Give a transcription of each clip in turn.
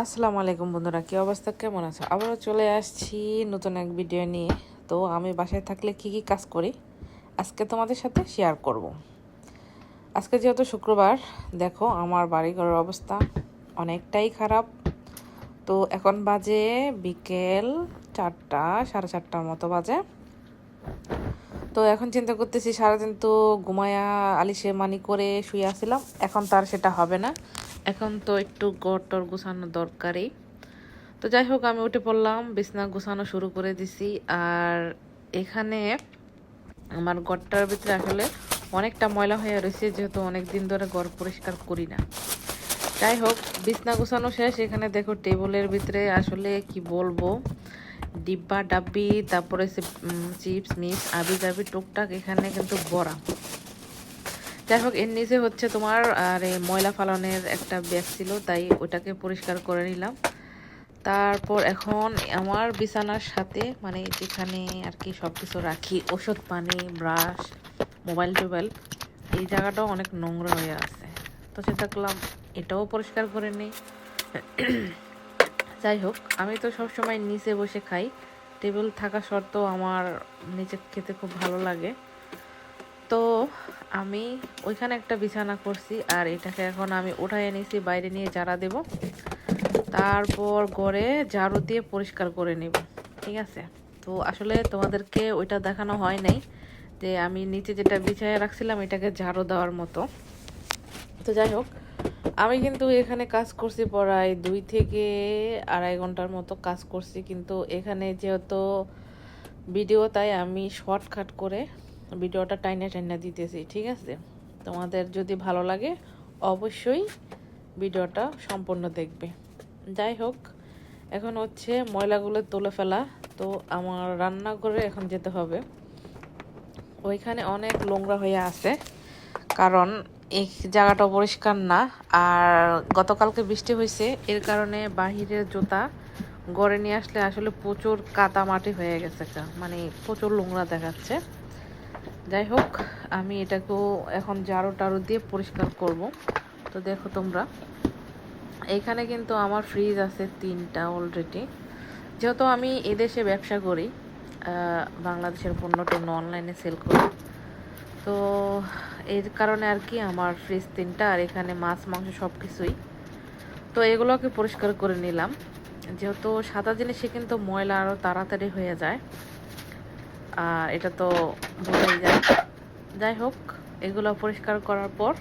আসসালামু আলাইকুম বন্ধুরা, কী অবস্থা? কেমন আছো? আবারও চলে আসছি নতুন এক ভিডিও নিয়ে। তো আমি বাসায় থাকলে কি কি কাজ করি? আজকে তোমাদের সাথে শেয়ার করব। আজকে যেহেতু শুক্রবার, দেখো আমার বাড়িঘরের অবস্থা অনেকটাই খারাপ। তো এখন বাজে বিকেল চারটা, সাড়ে চারটার মতো বাজে। তো এখন চিন্তা করতেছি সারাদিন তো ঘুমায়া আলিশে মানি করে শুয়ে আসছিলাম এখন তার সেটা হবে না। এখন তো একটু গড় টর গুছানো দরকারই। তো যাই হোক আমি উঠে পড়লাম, বিছনা গুছানো শুরু করে দিছি। আর এখানে আমার গড়টার ভিতরে আসলে অনেকটা ময়লা হয়ে রয়েছে, যেহেতু অনেক দিন ধরে গড় পরিষ্কার করি না। যাই হোক বিছনা গুছানো শেষ। এখানে দেখো টেবিলের ভিতরে আসলে কি বলব? ডিব্বা, ডাব্বি, তারপরে চিপস মিপস আবি জাবি টুকটাক এখানে কিন্তু বড়া। যাই হোক, এর নিচে হচ্ছে তোমার, আর এই ময়লা ফালানোর একটা ব্যাগ ছিল, তাই ওটাকে পরিষ্কার করে নিলাম। তারপর এখন আমার বিছানার সাথে মানে যেখানে আর কি সব কিছু রাখি, ওষুধ পানি ব্রাশ মোবাইল টোবাইল এই জায়গাটাও অনেক নোংরা হয়ে আছে। তো চিন্তা করলাম এটাও পরিষ্কার করে নিই। যাই হোক, আমি তো সবসময় নিচে বসে খাই। টেবিল থাকা সত্ত্বেও আমার নিচে খেতে খুব ভালো লাগে। তো আমি ওইখানে একটা বিছানা করছি আর এটাকে এখন আমি উঠাই নিয়েছি বাইরে নিয়ে জারা দেব। তারপর গড়ে ঝাড়ু দিয়ে পরিষ্কার করে নেব, ঠিক আছে? তো আসলে তোমাদেরকে ওইটা দেখানো হয় নাই যে আমি নিচে যেটা বিছায় রাখছিলাম এটাকে ঝাড়ু দেওয়ার মতো। তো যাই হোক, আমি কিন্তু এখানে কাজ করছি প্রায় দুই থেকে আড়াই ঘণ্টার মতো কাজ করছি, কিন্তু এখানে যেহেতু ভিডিও, তাই আমি শর্টকাট করে ভিডিওটা টাইনে টাইনে দিতেছি, ঠিক আছে? তোমাদের যদি ভালো লাগে, অবশ্যই ভিডিওটা সম্পূর্ণ দেখবে। যাই হোক, এখন হচ্ছে ময়লাগুলো তুলে ফেলা। তো আমার রান্নাঘরে এখন যেতে হবে। ওইখানে অনেক নোংরা হয়ে আছে, কারণ এই জায়গাটা পরিষ্কার না। আর গতকালকে বৃষ্টি হয়েছে, এর কারণে বাহিরের জুতা গড়ে নিয়ে আসলে আসলে প্রচুর কাদা মাটি হয়ে গেছে মানে প্রচুর নোংরা দেখাচ্ছে। যাই হোক, আমি এটাকেও এখন জারো টারো দিয়ে পরিষ্কার করব। তো দেখো তোমরা, এখানে কিন্তু আমার ফ্রিজ আছে তিনটা অলরেডি যেহেতু আমি এদেশে ব্যবসা করি বাংলাদেশের পণ্য টন্য অনলাইনে সেল করি। তো এর কারণে আর কি আমার ফ্রিজ তিনটা আর এখানে মাছ, মাংস সব কিছুই তো এগুলোকে পরিষ্কার করে নিলাম। যেহেতু সাদা জিনিসে কিন্তু ময়লা আরও তাড়াতাড়ি হয়ে যায়। আর এটা তো বোঝাই যায়। যাই হোক, এগুলো পরিষ্কার করার পর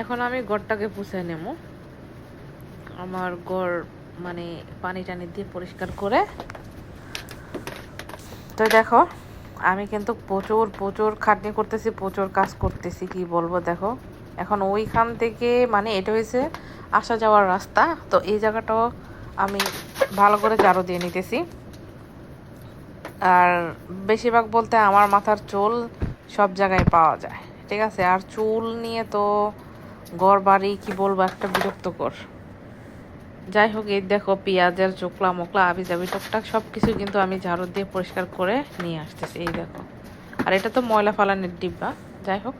এখন আমি গড়টাকে পুষে নেব। আমার গড় মানে পানি টানি দিয়ে পরিষ্কার করে। তো দেখো, আমি কিন্তু প্রচুর প্রচুর খাটনি করতেছি, প্রচুর কাজ করতেছি, কি বলব দেখো। এখন ওইখান থেকে মানে এটা হয়েছে আসা যাওয়ার রাস্তা। তো এই জায়গাটাও আমি ভালো করে জারো দিয়ে নিতেছি। আর বেশিরভাগ বলতে আমার মাথার চুল সব জায়গায় পাওয়া যায়, ঠিক আছে? আর চুল নিয়ে তো ঘর বাড়ি, কি বলব, একটা বিরক্তকর। যাই হোক, এই দেখো পেঁয়াজের চোকলা মোকলা আবি জাবি টুকটাক সব কিছু কিন্তু আমি ঝাড়ু দিয়ে পরিষ্কার করে নিয়ে আসতেছি, এই দেখো। আর এটা তো ময়লা ফালানের ডিব্বা, যাই হোক।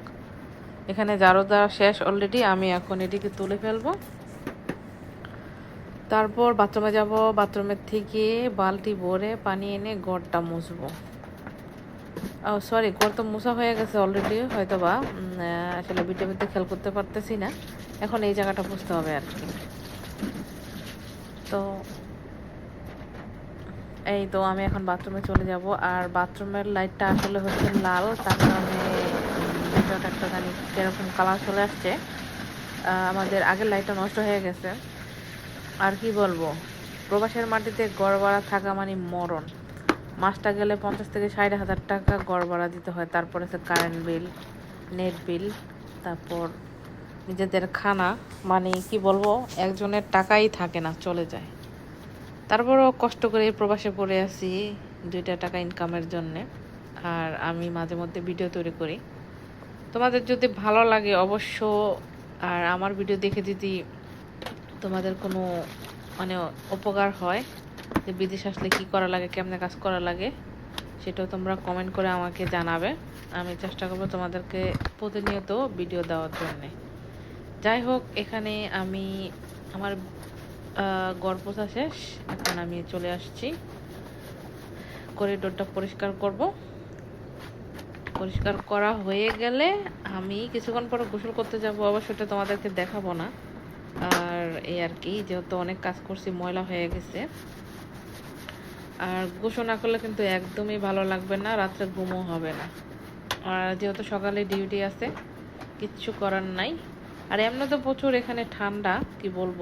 এখানে ঝাড়ু দেওয়া শেষ অলরেডি আমি এখন এটিকে তুলে ফেলব। তারপর বাথরুমে যাব, বাথরুমের থেকে বালতি ভরে পানি এনে গড়টা মুছবো। ও সরি গড় তো মুছা হয়ে গেছে অলরেডি হয়তো বা আসলে ভিডিও ভিতরে খেয়াল করতে পারতেছি না। এখন এই জায়গাটা বুঝতে হবে আর কি। তো, এই তো আমি এখন বাথরুমে চলে যাব। আর বাথরুমের লাইটটা আসলে হচ্ছে লাল, তার কারণে একটা জানি কীরকম কালার চলে আসছে। আমাদের আগের লাইটটা নষ্ট হয়ে গেছে। আর কি বলব? প্রবাসের মাটিতে গড় ভাড়া থাকা মানে মরণ। মাসটা গেলে পঞ্চাশ থেকে ষাট হাজার টাকা গড় ভাড়া দিতে হয়, তারপরে সে কারেন্ট বিল নেট বিল তারপর নিজেদের খানা মানে কি বলব, একজনের টাকাই থাকে না, চলে যায়। তারপরও কষ্ট করে প্রবাসে পড়ে আছি দুইটা টাকা ইনকামের জন্যে, আর আমি মাঝে মধ্যে ভিডিও তৈরি করি। তোমাদের যদি ভালো লাগে অবশ্য, আর আমার ভিডিও দেখে যদি তোমাদের কোনো মানে উপকার হয়? যে বিদেশ আসলে কী করা লাগে, কেমনে কাজ করা লাগে, সেটাও তোমরা কমেন্ট করে আমাকে জানাবে। আমি চেষ্টা করব তোমাদেরকে প্রতিনিয়ত ভিডিও দেওয়ার জন্যে। যাই হোক, এখানে আমি আমার পোছা শেষ। এখন আমি চলে আসছি। করিডোরটা পরিষ্কার করব। পরিষ্কার করা হয়ে গেলে আমি কিছুক্ষণ পরে গোসল করতে যাব। আবার সেটা তোমাদেরকে দেখাবো না। এই আর কি, যেহেতু অনেক কাজ করছি, ময়লা হয়ে গেছে। আর গোসল না করলে কিন্তু একদমই ভালো লাগবে না, রাত্রে ঘুমও হবে না। আর যেহেতু সকালে ডিউটি আছে, কিচ্ছু করার নাই। আর এমনি তো প্রচুর এখানে ঠান্ডা, কি বলব?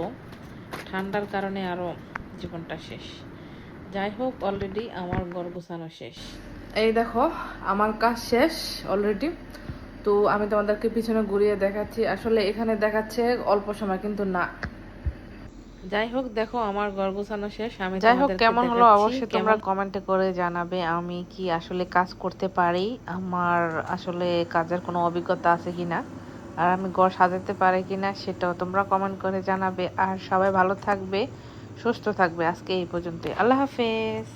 ঠান্ডার কারণে আরও জীবনটা শেষ। যাই হোক অলরেডি আমার ঘর গোছানো শেষ। এই দেখো, আমার কাজ শেষ অলরেডি তো আমি তোমাদেরকে পিছনে ঘুরিয়ে দেখাচ্ছি। আসলে এখানে দেখাচ্ছে অল্প সময়, কিন্তু না। যাই হোক দেখো আমার ঘর গোছানো শেষ আমি যাই হোক, কেমন হলো? অবশ্যই তোমরা কেমন- কমেন্টে করে জানাবে আমি কি আসলে কাজ করতে পারি আমার আসলে কাজের কোনো অভিজ্ঞতা আছে কিনা আর আমি ঘর সাজাতে পারি কিনা সেটাও তোমরা কমেন্ট করে জানাবে আর সবাই ভালো থাকবে সুস্থ থাকবে আজকে এই পর্যন্তই। আল্লাহ হাফেজ।